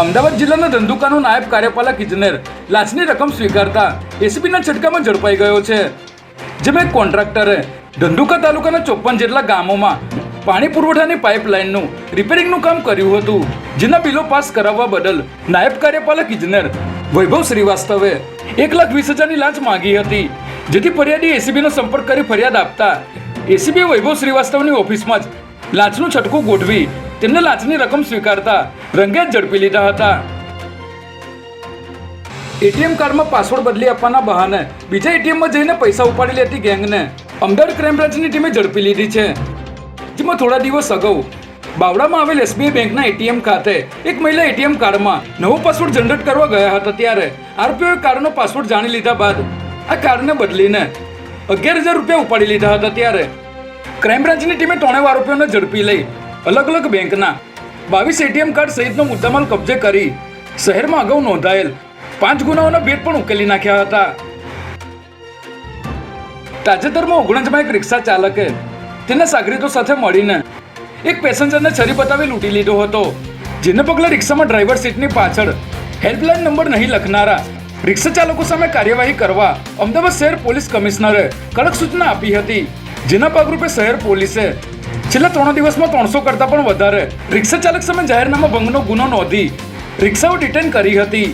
અમદાવાદ જિલ્લાના ધંધુકાનો નાયબ કાર્યપાલક ઇજનેર લાંચની રકમ સ્વીકારતા એસીબીના છટકામાં ઝડપાઈ ગયો છે. જેમાં એક કોન્ટ્રાક્ટરે ધંધુકા તાલુકાના ચોપ્પન જેટલા ગામોમાં પાણી પુરવઠાની પાઇપલાઇનનું રિપેરિંગનું કામ કર્યું હતું, જેના બિલો પાસ કરાવવા બદલ નાયબ કાર્યપાલક ઇજનેર વૈભવ શ્રીવાસ્તવે એક લાખ વીસ હજારની લાંચ માંગી હતી, જેથી ફરિયાદી એસીબીનો સંપર્ક કરી ફરિયાદ આપતા એસીબી વૈભવ શ્રીવાસ્તવની ઓફિસમાં જ લાંચનું છટકું ગોઠવી તેમને લાંચની રકમ સ્વીકારતા રંગે ઝડપી લીધા હતા. એટીએમ કાર્ડમાં પાસવર્ડ બદલી આપવાના બહાને બીજા એટીએમમાં જઈને પૈસા ઉપાડી લેતી ગેંગને અમદાવાદ ક્રાઇમ બ્રાન્ચની ટીમે ઝડપી લીધી છે. જેમાં થોડા દિવસ અગાઉ બાવડામાં આવેલ એસબીઆઈ બેંકના એટીએમ ખાતે એક મહિલા એટીએમ કાર્ડમાં નવો પાસવર્ડ જનરેટ કરવા ગયા હતા ત્યારે આરપીઓએ કાર્ડનો પાસવર્ડ જાણી લીધા બાદ આ કાર્ડને બદલીને અગિયાર હજાર રૂપિયા ઉપાડી લીધા હતા ત્યારે ક્રાઇમ બ્રાન્ચની ટીમે ત્રણેય આરોપીઓને ઝડપી લઈ અલગ અલગ બેંકના બાવીસ એટીએમ કાર્ડ સહિતનો મુદ્દામાલ કબજે કરી શહેરમાં અગાઉ નોંધાયેલ પાંચ ગુનાઓના ભેદ પણ ઉકેલી નાખ્યા હતા. તાજેતરમાં ઓગણજમાં એક રિક્ષા ચાલકે તેના સાગરીતો સાથે મળીને એક પેસેન્જરને છરી બતાવી લૂંટી લીધો હતો, જેને પગલે રિક્ષામાં ડ્રાઈવર સીટની પાછળ હેલ્પલાઇન નંબર નહીં લખનારા રિક્ષા ચાલકો સામે કાર્યવાહી કરવા અમદાવાદ શહેર પોલીસ કમિશનરે કડક સૂચના આપી હતી, જેના પગરૂપે શહેર પોલીસે છેલ્લા ત્રણ દિવસમાં ત્રણસો કરતાં પણ વધારે. રિક્ષા ચાલક સામે જાહેરનામા ભંગનો ગુનો નોંધી રિક્ષાઓ ડિટેન કરી હતી.